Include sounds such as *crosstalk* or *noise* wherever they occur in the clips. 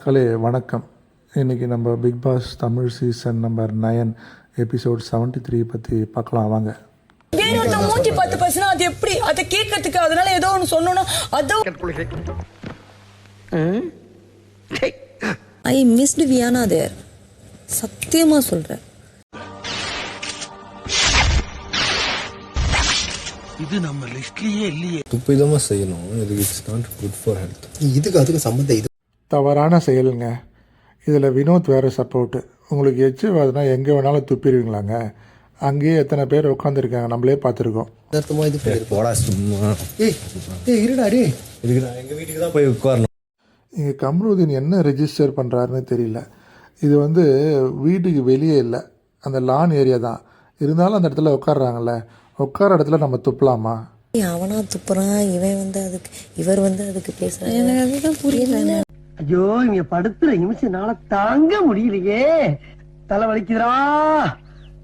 மக்களே வணக்கம். இன்றைக்கி நம்ம Bigg Boss Tamil season number nine episode 73 three பற்றி பார்க்கலாம். வாங்க. மூஞ்சி பத்து பேசினா? அது எப்படி? அதை கேட்கறதுக்கு அதனால ஏதோ ஒன்று சொன்னோம்னா அதை ஐ மிஸ்டு வியானா தேர் சத்தியமா சொல்றேன் துப்பிதமாக செய்யணும். இதுக்கு it's not good for health இதுக்கு அதுக்கு சம்மந்தம் இது தவறான செயலுங்க. இதில் வினோத் வேறு சப்போர்ட்டு உங்களுக்கு எச்சு வாதுனா எங்கே வேணாலும் துப்பிடுவீங்களாங்க. அங்கேயே எத்தனை பேர் உட்காந்துருக்காங்க நம்மளே பார்த்துருக்கோம். அர்த்தமா இது? பண்ணிருப்போம் போடா சும்மா. ஏய் ஏய் இருடா இதுக்கு நான் எங்கள் வீட்டுக்கு தான் போய் உட்காரணும். இங்கே கம்ருதீன் என்ன ரெஜிஸ்டர் பண்ணுறாருன்னு தெரியல. இது வந்து வீட்டுக்கு வெளியே இல்லை. அந்த லான் ஏரியா தான். இருந்தாலும் அந்த இடத்துல உட்காடுறாங்கல்ல உட்கார இடத்துல நம்ம துப்பலாமா? அவனா துப்புறான். இவன் வந்து அதுக்கு இவர் வந்து அதுக்கு பேசுறான் எனக்கு அதுதான் புரியல ஐயோ இங்க படுத்துற நிமிஷம்னால தாங்க முடியலையே. தலை வலிக்குதுடா.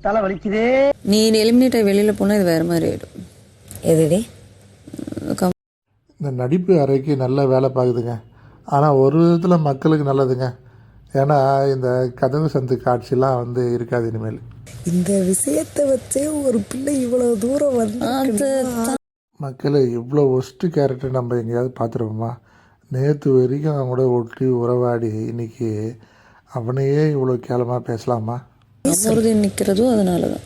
தலை வலிக்குதே. நீ எலிமினேட்டர் வெளியில போனா இது வேற மாதிரி ஆயிடும். எதுடி? இந்த நடிப்பு அறைக்கு நல்ல வேலை பார்க்குதுங்க. ஆனால் ஒரு விதத்தில் மக்களுக்கு நல்லதுங்க. ஏன்னா இந்த கதவு சந்து காட்சிலாம் வந்து இருக்காது இனிமேல். இந்த விஷயத்தை வச்சே ஒரு பிள்ளை இவ்வளவு தூரம் வந்து மக்கள் இவ்வளோ ஒஸ்ட்டு கேரக்டர் நம்ம எங்கேயாவது பார்த்துருப்போமா நேற்று வரைக்கும் அவங்க கூட ஒட்டி உறவாடி இன்னைக்கு அவனையே இவ்வளோ கேவலமாக பேசலாமா? கமருதீன் நிக்கிறதும் அதனாலதான்.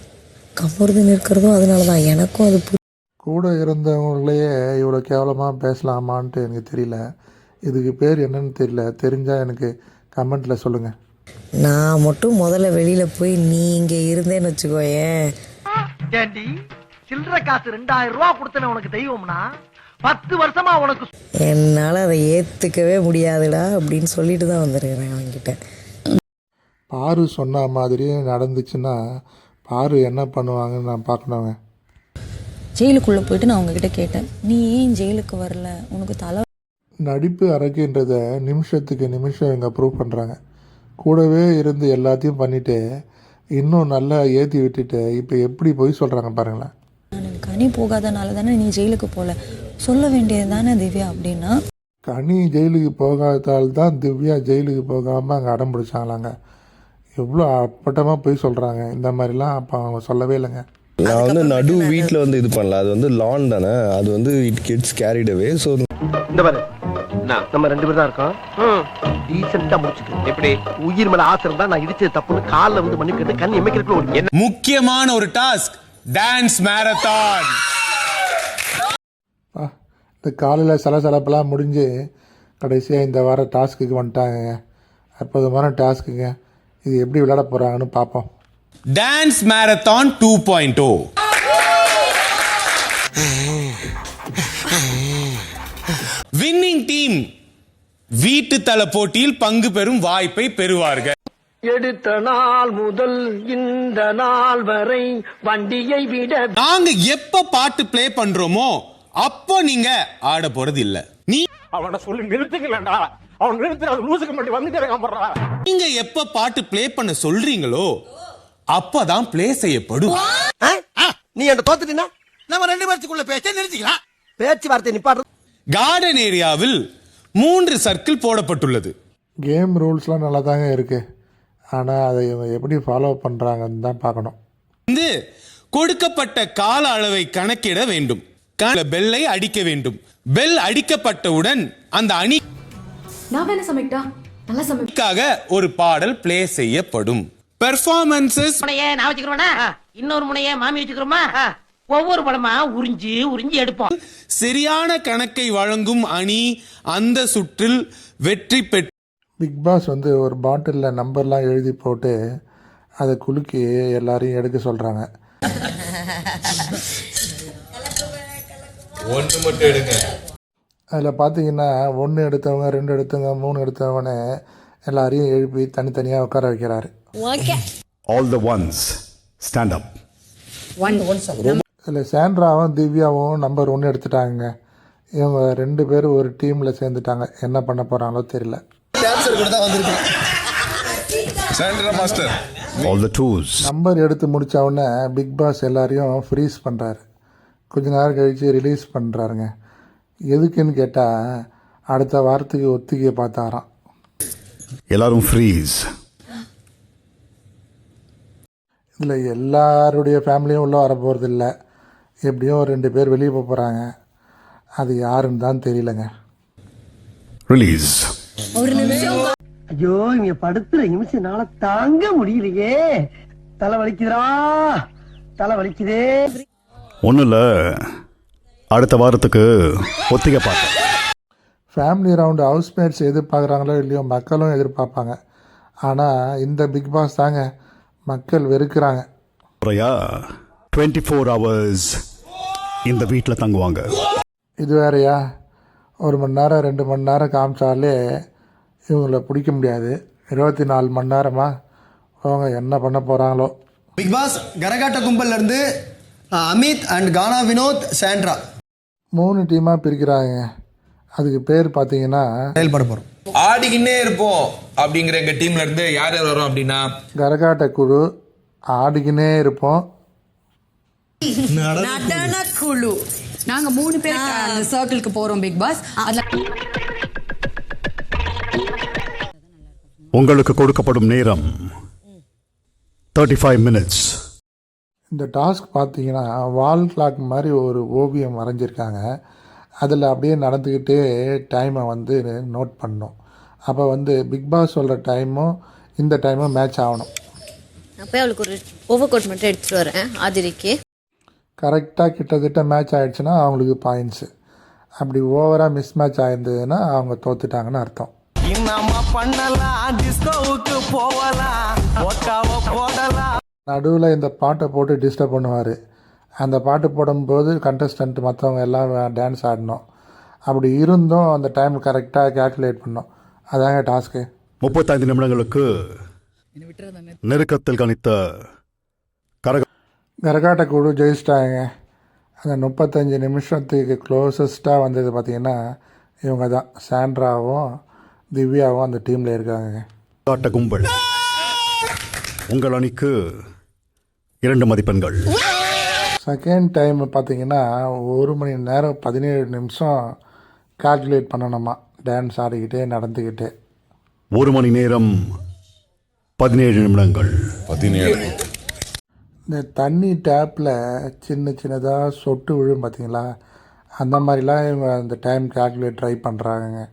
கமருதீன் இருக்கிறதும் அதனாலதான். எனக்கும் அது கூட இருந்தவங்களையே இவ்வளோ கேவலமாக பேசலாமான்ட்டு எனக்கு தெரியல. இதுக்கு பேர் என்னன்னு தெரியல. தெரிஞ்சால் எனக்கு கமெண்ட்டில் சொல்லுங்கள் நான் மட்டும் முதல்ல வெளியில போய் நீ இங்க இருந்தேன்னு வச்சுக்கோயேன். சில்லற காசு ரெண்டாயிரம் ரூபாய் கொடுத்தன உனக்கு தெய்வம்னா? பத்து வருஷமா உனக்கு என்னால அதை ஏத்துக்கவே முடியாதுடா அப்படின்னு சொல்லிட்டு தான் வந்திருக்கிறேன் அவன்கிட்ட. பாரு சொன்ன மாதிரியே நடந்துச்சுன்னா பாரு என்ன பண்ணுவாங்கன்னு நான் பார்க்கணுங்க ஜெயிலுக்குள்ளே போயிட்டு நான் உங்ககிட்ட கேட்டேன். நீ ஏன் ஜெயிலுக்கு வரல? உனக்கு தலை நடிப்பு அரக்குன்றத நிமிஷத்துக்கு நிமிஷம் இவங்க ப்ரூவ் பண்ணுறாங்க கூடவே இருந்து எல்லாத்தையும் பண்ணிவிட்டு இன்னும் நல்லா ஏற்றி விட்டுட்டு இப்போ எப்படி போய் சொல்கிறாங்க பாருங்களேன். கனி போகாதனால தானே நீ ஜெயிலுக்கு போகல சொல்ல வேண்டியது தானே திவ்யா அப்படின்னா? கனி ஜெயிலுக்கு போகாததால் தான் திவ்யா ஜெயிலுக்கு போகாமல் அங்கே அடம் பிடிச்சாங்களாங்க. எவ்வளோ அப்பட்டமாக போய் சொல்கிறாங்க இந்த மாதிரிலாம் அப்போ அவங்க சொல்லவே இல்லைங்க. நான் வந்து நடு வீட்டில் வந்து இது பண்ணல. அது வந்து லான் தானே. அது வந்து it gets carried away so இந்த பாரு. நம்ம ரெண்டு பேரும் தான் இருக்கோம். டீசெண்டா முடிச்சுக்க. எப்படி? உயிர் மேல ஆசை இருந்தா நான் இடிச்சது தப்புன்னு கால்ல வந்து மன்னிப்பு கேட்டு கண் எமைக்கிறதுக்குள்ள ஒரு முக்கியமான ஒரு டாஸ்க் டான்ஸ் மேரத்தான் இந்த காலையில் சலசலப்பெல்லாம் முடிஞ்சு கடைசியாக இந்த வாரம் டாஸ்க்குக்கு வந்துட்டாங்க. அற்புதமான டாஸ்க்குங்க. இது எப்படி விளையாட போகிறாங்கன்னு பார்ப்போம் dance marathon two point O winning team வீட்டு தள போட்டியில் பங்கு பெறும் வாய்ப்பை பெறுவார்கள். எடுத்த நாள் முதல் இந்த நாள் வரை வண்டியை விட நாங்க எப்ப பாட்டு ப்ளே பண்றோமோ அப்போ நீங்க ஆட போறது இல்ல. நீ அவனை சொல்லி நிறுத்துக்கலடா. அவன் நிறுத்துற லூசுக்கு மட்டும் வந்துட்டே இருக்கான் நீங்க எப்ப பாட்டு ப்ளே பண்ண சொல்றீங்களோ அப்பதான் ப்ளே செய்யப்படும். நீ என்ன தோத்துட்டீங்கன்னா நம்ம ரெண்டு பேர்த்துக்குள்ள பேச்ச நிறுத்திக்கலாம். பேச்சுவார்த்தை நிப்பாட்டு. கார்டன் ஏரியாவில் மூன்று சர்க்கிள் போடப்பட்டுள்ளது. கேம் ரூல்ஸ்லாம் நல்லா தாங்க இருக்குது ஆனால் அதை எப்படி ஃபாலோ பண்ணுறாங்கன்னு தான் பார்க்கணும். வந்து கொடுக்கப்பட்ட கால அளவை கணக்கிட வேண்டும். பெல்லை அடிக்க வேண்டும். பெல் அடிக்கப்பட்டவுடன் அந்த நான் சமைக்கட்டா? நல்லா சமைப்பேன் அணிக்காக ஒரு பாடல் ப்ளே செய்யப்படும். பெர்ஃபார்மன்சஸ் முனைய நான் வச்சுக்கிறோம்னா? இன்னொரு முனைய மாமி வச்சுக்கிறோமா? ஒவ்வொரு படமா உறிஞ்சு உறிஞ்சு எடுப்போம். சரியான கணக்கை வழங்கும் அணி அந்த சுற்றில் வெற்றி பெற்று பிக் பாஸ் வந்து ஒரு பாட்டிலில் நம்பர்லாம் எழுதி போட்டு அதை குலுக்கி எல்லாரையும் எடுக்க சொல்கிறாங்க *laughs* அதில் பார்த்தீங்கன்னா ஒன்று எடுத்தவங்க ரெண்டு எடுத்தவங்க மூணு எடுத்தவங்க எல்லாரையும் எழுப்பி தனித்தனியாக உட்கார வைக்கிறாரு. All the ones, stand up. இதில் சாண்ட்ராவும் திவ்யாவும் நம்பர் ஒன்று எடுத்துட்டாங்க. இவங்க ரெண்டு பேரும் ஒரு டீமில் சேர்ந்துட்டாங்க. என்ன பண்ண போகிறாங்களோ தெரியல. நம்பர் எடுத்து முடிச்ச உடனே பிக் பாஸ் எல்லாரையும் ஃப்ரீஸ் பண்ணுறாரு கொஞ்ச நேரம் கழித்து ரிலீஸ் பண்ணுறாருங்க எதுக்குன்னு கேட்டால் அடுத்த வாரத்துக்கு ஒத்திகையை பார்த்தாராம். எல்லாரும் ஃப்ரீஸ் இதில் எல்லாருடைய ஃபேமிலியும் உள்ளே வர போகிறது இல்லை எப்படியும் ஒரு ரெண்டு பேர் வெளியே போக போகிறாங்க அது யாருன்னு தான் தெரியலங்க. ரிலீஸ் ஐயோ இங்க படுத்துற நிமிஷம்னால தாங்க முடியலையே. தலை வலிக்குதுடா. தலை வலிக்குதே. ஒன்றும் இல்லை அடுத்த வாரத்துக்கு ஒத்திகை பார்த்தேன் ஃபேமிலி ரவுண்டு ஹவுஸ்மேட்ஸ் எதிர்பார்க்குறாங்களோ இல்லையோ மக்களும் எதிர்பார்ப்பாங்க. ஆனால் இந்த பிக் பாஸ் தாங்க மக்கள் வெறுக்கிறாங்க. முறையா டுவெண்ட்டி ஃபோர் ஹவர்ஸ் இந்த வீட்டில் தங்குவாங்க. இது வேறயா? ஒரு மணி நேரம் ரெண்டு மணி நேரம் காமிச்சாலே இவங்கள பிடிக்க முடியாது. இருபத்தி நாலு மணி நேரமா அவங்க என்ன பண்ண போகிறாங்களோ பிக் பாஸ் கரகாட்ட கும்பல்ல இருந்து அஹ், அமித் அண்ட் கானா வினோத் சாண்ட்ரா. மூணு டீமாக பிரிக்கிறாங்க. அதுக்கு பேர் பார்த்தீங்கன்னா செயல்பட போறோம். ஆடிக்கின்னே இருப்போம் அப்படிங்கிற எங்க டீம்ல இருந்து யார் யார் வரும் அப்படின்னா? கரகாட்ட குழு ஆடிக்கினே இருப்போம். நடன குழு நாங்க மூணு பேர் அந்த சர்க்கிளுக்கு போறோம் பிக் பாஸ் அதுல உங்களுக்கு கொடுக்கப்படும் நேரம் தேர்ட்டி ஃபைவ் மினிட்ஸ் இந்த டாஸ்க் பார்த்தீங்கன்னா வால் கிளாக் மாதிரி ஒரு ஓவியம் வரைஞ்சிருக்காங்க. அதில் அப்படியே நடந்துக்கிட்டே டைமை வந்து நோட் பண்ணணும். அப்போ வந்து பிக் பாஸ் சொல்கிற டைமும் இந்த டைமும் மேட்ச் ஆகணும். அப்போ அவளுக்கு ஒரு ஓவர் கோட் மட்டும் எடுத்துட்டு வரேன் ஆதிரிக்கு. கரெக்டாக கிட்டத்தட்ட மேட்ச் ஆயிடுச்சுன்னா அவங்களுக்கு பாயிண்ட்ஸு அப்படி ஓவராக மிஸ் மேட்ச் ஆயிருந்ததுன்னா அவங்க தோத்துட்டாங்கன்னு அர்த்தம். பண்ணலாம் டிஸ்கோவுக்கு போகலாம் போடலாம். நடுவில் இந்த பாட்டை போட்டு டிஸ்டர்ப் பண்ணுவார். அந்த பாட்டு போடும்போது கண்டஸ்டன்ட் மற்றவங்க எல்லாம் டான்ஸ் ஆடணும். அப்படி இருந்தும் அந்த டைம் கரெக்டாக கேல்குலேட் பண்ணோம். அதாங்க டாஸ்க்கு முப்பத்தைந்து நிமிடங்களுக்கு நெருக்கத்தில் கணித்த கரக கரகாட்ட குழு ஜெயிச்சிட்டாங்க. அந்த முப்பத்தஞ்சு நிமிஷத்துக்கு க்ளோசஸ்ட்டாக வந்தது பார்த்திங்கன்னா இவங்க தான். சாண்ட்ராவும் திவ்யாவும் அந்த டீமில் இருக்காங்க. கும்பல். உங்கள் அணிக்கு இரண்டு மதிப்பெண்கள். செகண்ட் டைம் பார்த்தீங்கன்னா ஒரு மணி நேரம் பதினேழு நிமிஷம் கால்குலேட் பண்ணணுமா? டான்ஸ் ஆடிக்கிட்டே நடந்துக்கிட்டே. ஒரு மணி நேரம் பதினேழு நிமிடங்கள். இந்த தண்ணி டேப்பில் சின்ன சின்னதாக சொட்டு விழும் பார்த்தீங்களா? அந்த மாதிரிலாம் இவங்க அந்த டைம் கால்குலேட் ட்ரை பண்ணுறாங்க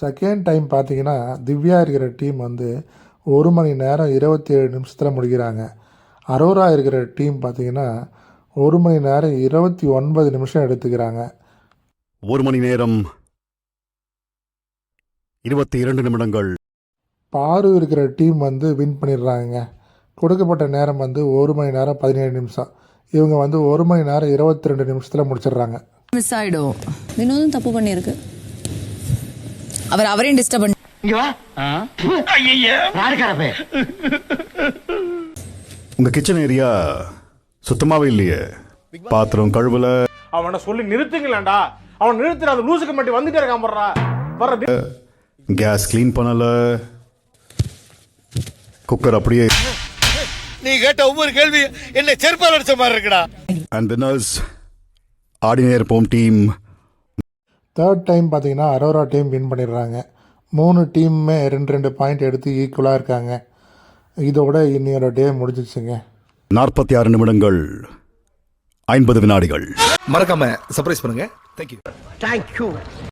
செகண்ட் டைம் பார்த்தீங்கன்னா திவ்யா இருக்கிற டீம் வந்து ஒரு மணி நேரம் இருபத்தி ஏழு நிமிஷத்தில் முடிக்கிறாங்க. அரோரா இருக்கிற டீம் பார்த்தீங்கன்னா ஒரு மணி நேரம் இருபத்தி ஒன்பது நிமிஷம் எடுத்துக்கிறாங்க. ஒரு மணி நேரம் இருபத்தி இரண்டு நிமிடங்கள். பாரு இருக்கிற டீம் வந்து வின் பண்ணிடுறாங்க. கொடுக்கப்பட்ட நேரம் வந்து ஒரு மணி நேரம் பதினேழு நிமிஷம். இவங்க வந்து ஒரு மணி நேரம் இருபத்தி ரெண்டு நிமிஷத்தில் முடிச்சிடுறாங்க. மிஸ் ஆயிடும். வினோதும் தப்பு பண்ணியிருக்கு. அவர் அவரையும் டிஸ்டர்ப் பண்ணி உங்க கிச்சன் ஏரியா சுத்தமாவே இல்லையே. பாத்திரம் கழுவல. அவனை சொல்லி நிறுத்துங்களேன்டா. அவன் நிறுத்துற அந்த லூசுக்கு மட்டும் வந்துட்டே இருக்கான் போடுறா. வர்ற கேஸ் க்ளீன் பண்ணல. குக்கர் அப்படியே நீ கேட்ட ஒவ்வொரு கேள்வி என்ன செருப்பால் அடிச்ச மாதிரி இருக்குடா. அண்ட் வினர்ஸ் ஆர்டினேர் போம் டீம் தேர்ட் டைம் பார்த்தீங்கன்னா அரோரா டீம் வின் பண்ணிடுறாங்க. மூணு டீமுமே ரெண்டு ரெண்டு பாயிண்ட் எடுத்து ஈக்குவலாக இருக்காங்க. இதோட இன்னையோட டே முடிஞ்சிச்சுங்க நாற்பத்தி ஆறு நிமிடங்கள் ஐம்பது வினாடிகள். மறக்காம சர்ப்ரைஸ் பண்ணுங்க. Thank you thank you